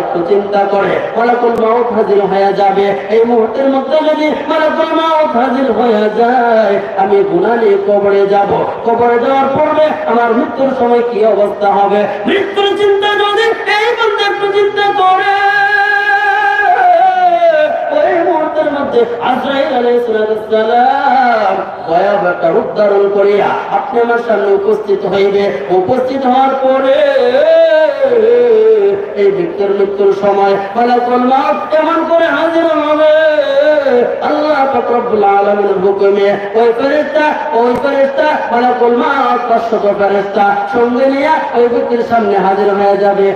একটু চিন্তা করে, মালাকুল মাউত হাজির হয়ে যাবে। এই মুহূর্তের মধ্যে যদি মালাকুল মাউত হাজির হয়ে যায়, আমি গুনাহ নিয়ে কবরে যাব। কবরে যাওয়ার পূর্বে আমার মৃত্যুর সময় কি অবস্থা হবে? মৃত্যুর চিন্তা যদি এই বন্ধু একটু চিন্তা করে রূপ ধারণ করিয়া আপনি আমার সামনে উপস্থিত হইবে। উপস্থিত হওয়ার পরে এই ব্যক্তির মৃত্যুর সময় মালাকুল করে হাজির হবে? আল্লাহ হুকুমে ওই ফেরেশতা, ওই সঙ্গে নিয়ে ওই ব্যক্তির সামনে হাজির হয়ে যাবে।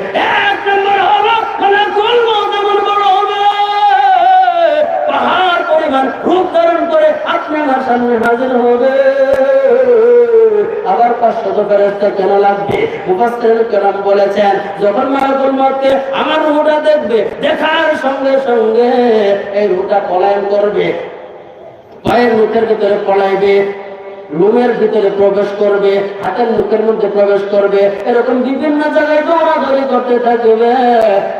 বড় হবে। পাহাড় পরিমাণ রূপ ধারণ করে আপনি আমার সামনে হাজির হবে। আবার কেন লাগবে? কেরাম বলেছেন, যখন আমার রূহটা দেখবে, দেখার সঙ্গে সঙ্গে এই রূহটা পলায়ন করবে। পায়ের মুখের ভিতরে পলাইবে, রুমের ভিতরে প্রবেশ করবে, হাতের মুখের মধ্যে প্রবেশ করবে, এরকম বিভিন্ন জায়গায় দৌড়াদৌড়ি করতে থাকবে।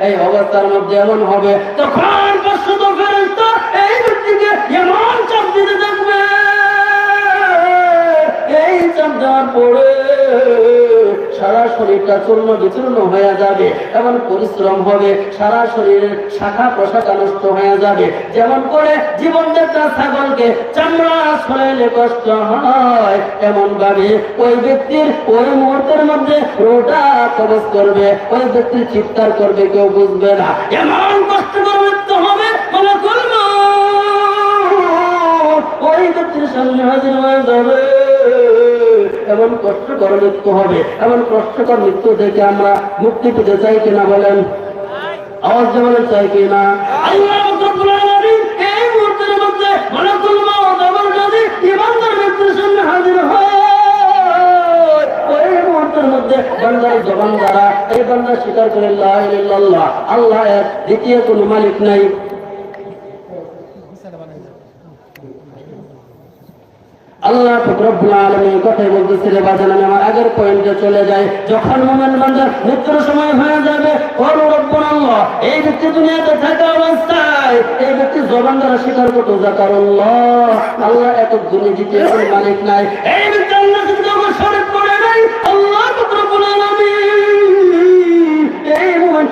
এই অবস্থার মধ্যে এমন হবে, তখন এই ব্যক্তিকে এমন পরে সারা শরীরটা চূর্ণ বিচূর্ণ হয়ে যাবে। এমন পরিশ্রম হবে, সারা শরীরের শাখা প্রশাখা নষ্ট হয়ে যাবে। যেমন করে জীবন একটা ছাগলকে চামড়া ছড়াইলে কষ্ট হয় এমন ভাবে ওই ব্যক্তির ওই মুহূর্তের মধ্যে রোটা কবচ করবে, ওই ব্যক্তির চিৎকার করবে, কেউ বুঝবে না। এমন কষ্ট করবে তো হবে বলে করব ওই ব্যক্তির সামনে হাজির হয়ে যাবে। এমন কষ্টকর মৃত্যু হবে। এমন কষ্টকর মৃত্যু থেকে আমরা মুক্তি পেতে চাই কিনা বলেন? আওয়াজ যেমন চাই কিনা? মুহূর্তের মধ্যে হাজির হয় মধ্যে বান্দার জবান দ্বারা, এই বান্দা স্বীকার করে আল্লাহ এক দ্বিতীয় কোনো মালিক নাই। আল্লাহ রব্বুল আলামিন কথাই বলতেছিলে বাজান, আমি আমার আগের পয়েন্টে চলে যাই। যখন মোমেন বান্দার মৃত্যুর সময় হয়ে যাবে এই ব্যক্তি দুনিয়াতে থাকা অবস্থায়, এই ব্যক্তি জবান দ্বারা স্বীকার করতো জাকার আল্লাহ আল্লাহ এত দুনি দিতে মালিক নাই। এই ব্যক্তি আল্লাহ কিন্তু আমার শরীর পড়ে নাই আল্লাহ আলামিন এই মোমেন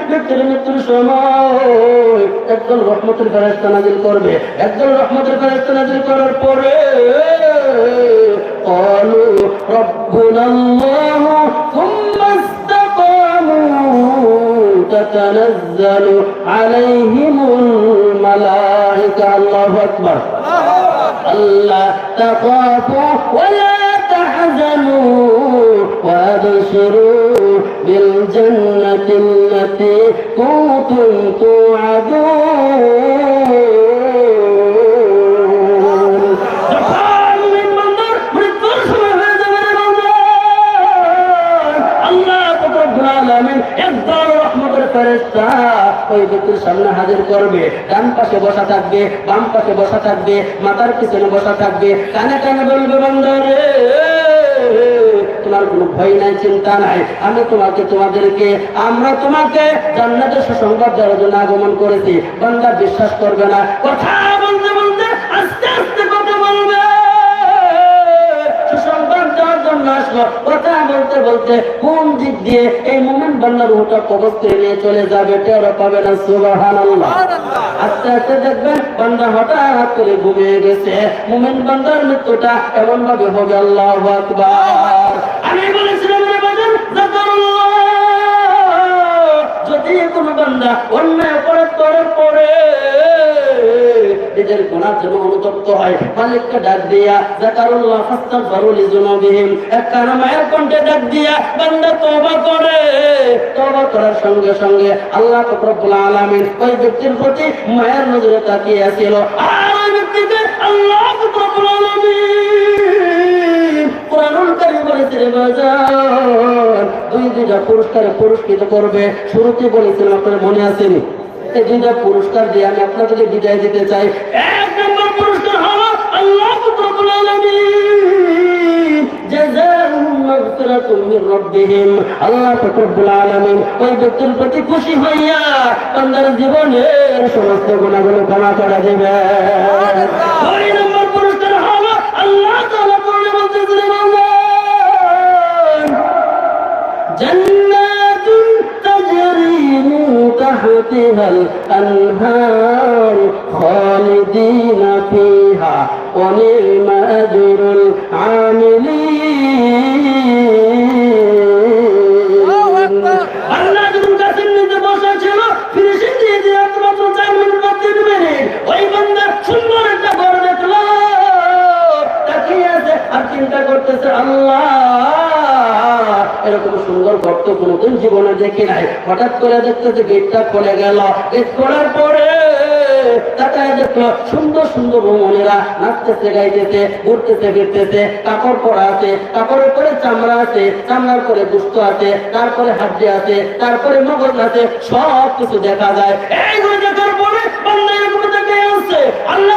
রহমতের ফেরেশতা নাজিল করবে। একজন রহমতের ফেরেশতা নাজিল করার পরে قالوا ربنا الله ثم استقاموا تتنزل عليهم الملائكة. الله أكبر. ألا تخافوا ولا تحزنوا وأبشروا بالجنة التي كنتم توعدون. ওই ব্যক্তির সামনে হাজির করবে। ডান পাশে বসা থাকবে, বাম পাশে বসা থাকবে, মাথার পিছনে বসা থাকবে। কানে কানে বলবে বান্দারে তোমার কোনো ভয় নাই, চিন্তা নাই। আমি তোমাকে, তোমাদেরকে, আমরা তোমাকে জান্নাতের সুসংবাদ দেওয়ার জন্য আগমন করেছি। বান্দা, বিশ্বাস করবে না। কথা বলতে বলতে আস্তে আস্তে দেওয়ার আসলো কথা বলতে বলতে কোন দিক দিয়ে এই মোমেন্ট বান্দার ওটা কবজ করে নিয়ে চলে যাবে টের পাবে না সুবাহান আস্তে আস্তে দেখবেন বান্দা হঠাৎ করে ঘুমিয়ে গেছে। মোমেন্ট বান্দার মৃত্যুটা এমন ভাবে হবে আল্লাহ আকবার। আমি বলেছিলাম যদি কোনো বান্দা অন্যায় অপরাধ করার পরে নিজের গুণার জন্য অনুতপ্ত হয়। মালিককে ডাক দিয়া, জাকারুল্লাহ, ফাস্তাগফিরু লিযুনুবিহিম। একখানা মায়ের কণ্ঠে ডাক দিয়া, বান্দা, তওবা করে। তওবা করার সঙ্গে সঙ্গে আল্লাহ রব্বুল আলামিন ওই ব্যক্তির প্রতি মায়ের নজরে তাকিয়ে আছিল। আর ওই ব্যক্তিকে আল্লাহ রব্বুল আলামিন কোরআনুল কারীম দুই দুইটা পুরস্কারে পুরস্কৃত করবে। শুরুতে বলেছিলাম আপনার মনে আসেনি এই দুইটা পুরস্কার দিয়ে আমি আপনাদেরকে বিদায় দিতে চাই। এক নম্বর পুরস্কার হলো আল্লাহ আল্লাহ আলামিন ওই ব্যক্তির প্রতি খুশি হইয়া তাদের জীবনের সমস্ত গুণাগুলো ক্ষমা করে দেবে নম্বর পুরস্কার হলো আল্লাহ تحتها الأنهار خالدين فيها ونعم أجر العاملين এরকম সুন্দর গর্ত কোনোদিন জীবনে দেখি নাই। হঠাৎ করে দেখতেছে গেটটা খুলে গেল। গেট খোলার পরে সুন্দর সুন্দর রমণীরা নাচতেছে, গাইতেছে, ঘুরতেছে, ফিরতেছে। কাপড় পরা আছে, কাপড়ের পরে চামড়া আছে, চামড়ার পরে দুষ্ট আছে, তারপরে হাড্ডি আছে, তারপরে মগজ আছে সব কিছু দেখা যায়। এইগুলো দেখার আল্লাহ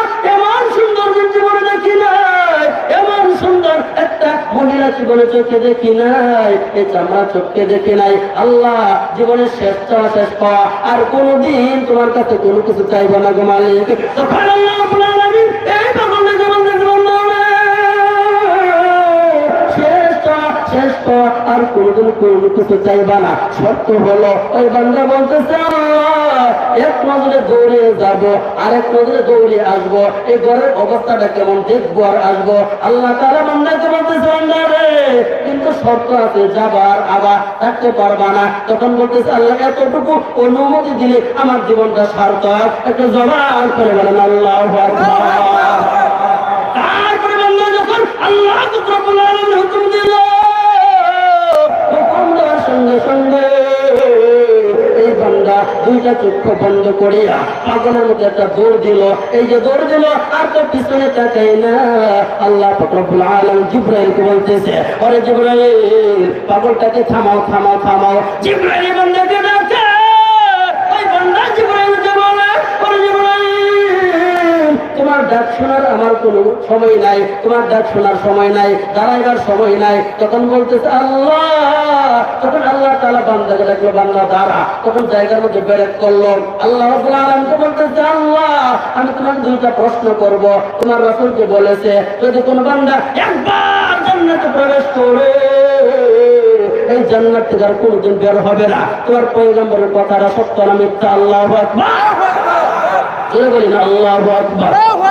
মহিলা জীবনে চোখে দেখি নাই, এই চামড়া চোখকে দেখি নাই। আল্লাহ জীবনের শেষ চাওয়া শেষ পাওয়া, আর কোনোদিন তোমার কাছে কোনো কিছু চাইব না গো মালিক। পাওয়া আর কোনোদিন কোনো কিছু চাইবা না। শর্ত হলো ওই বান্দা বলতেছে এক নজরে দৌড়ে যাব আর এক নজরে দৌড়ে আসব। এই ঘরের অবস্থাটা কেমন দেখব আর আসব। আল্লাহ তারা বান্দাকে বলতেছে বান্দা রে কিন্তু শর্ত আছে যাবার আবার থাকতে পারবা না। তখন বলতেছে আল্লাহ এতটুকু অনুমতি দিলে আমার জীবনটা সার্থক। একটা জবান করে বলেন আল্লাহ তারপরে বান্দা যখন আল্লাহ হুকুম দিল দুইটা চক্ষু বন্ধ করিয়া পাগলের মধ্যে একটা দৌড় দিল। এই যে দৌড় দিল, আর তো পিছনে তাকাই না। আল্লাহ রব্বুল আলম জিব্রাইলকে বলতেছে অরে জিব্রাইল, পাগলটাকে থামাও থামাও থামাও। জিব্রাইল ডাক শোনার আমার কোনো সময় নাই, তোমার ডাক শোনার সময় নাই, দাঁড়াইবার সময় নাই। তখন বলতেছে, আল্লাহ! তখন আল্লাহ তালা বান্দাকে ডাকলো বান্দা দাঁড়া। তখন জায়গার মধ্যে বেরেক করল। আল্লাহ রাব্বুল বলতেছে, আল্লাহ! আমি তোমাকে দুইটা প্রশ্ন করব। তোমার রাসূলকে বলেছে, যদি কোনো বান্দা একবার জান্নাতে প্রবেশ করে, এই জান্নাত থেকে আর কোনোদিন বের হবে না। তোমার পয়গম্বরের কথাটা সত্য না মিথ্যা? আল্লাহ বলি না আল্লাহ আকবার।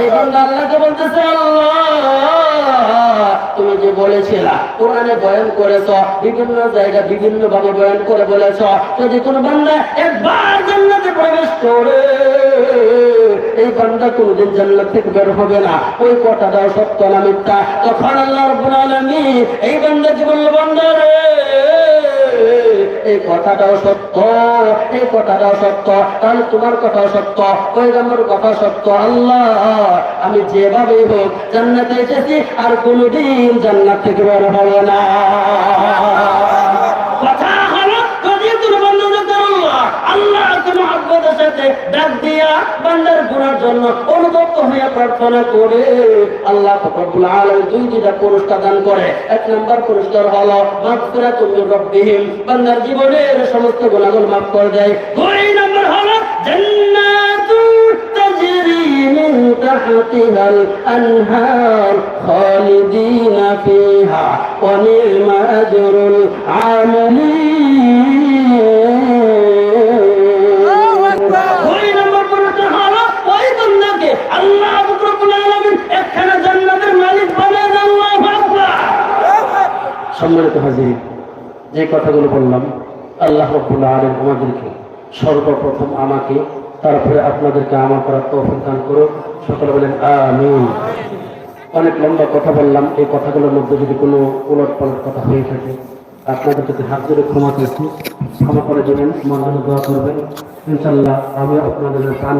এই বান্দা আল্লাহকে বলতেছে তুমি যে বলেছিলা, কোরআনে বয়ান করেছ, বিভিন্ন জায়গা বিভিন্ন ভাবে বয়ান করে বলেছ, যদি কোন বান্দা একবার জান্নাতে প্রবেশ করে, এই বান্দা কোনদিন জান্নাত থেকে বের হবে না। ওই কথাটাও সত্য না মিথ্যা? তখন আল্লাহ রাব্বুল আলামিন, এই বান্দাকে বলল, বান্দা রে এই কথাটাও সত্য, এই কথাটাও সত্য কারণ তোমার কথাও সত্য পয়গম্বর কথা সত্য। আল্লাহ, আমি যেভাবে হোক জান্নাতে এসেছি, আর কোনোদিন জান্নাত থেকে বের হবে না কথা হলো যদি তোর বন্ধু আল্লাহ আল্লাহকে কাছে ডাক দিয়া বান্দার গুণার জন্য অনুতপ্ত হইয়া প্রার্থনা করে। আল্লাহ ফকরুল আলম দুই দুইটা পুরস্কার দান করে। এক নম্বর পুরস্কার হলো, মাফ করে তুমি রব্বিহীন বান্দার জীবনের সমস্ত গুণাগুণ মাফ করে দেয়। দুই নম্বর হলো, জান্নাতুল সম্মানিত হাজির যে কথাগুলো বললাম, আল্লাহ রব্বুল আলম আমাদেরকে সর্বপ্রথম আমাকে, তারপরে আপনাদেরকে আমার করার তৌফিক দান করো সকলে বলেন, আমিন। অনেক লম্বা কথা বললাম, এই কথাগুলোর মধ্যে যদি কোনো উলট পালট কথা হয়ে থাকে, আপনাদের যদি হাত ধরে ক্ষমা চাইছি ক্ষমা করে দেবেন জন্য দোয়া করবেন। ইনশাল্লাহ আমি আপনাদের প্রাণ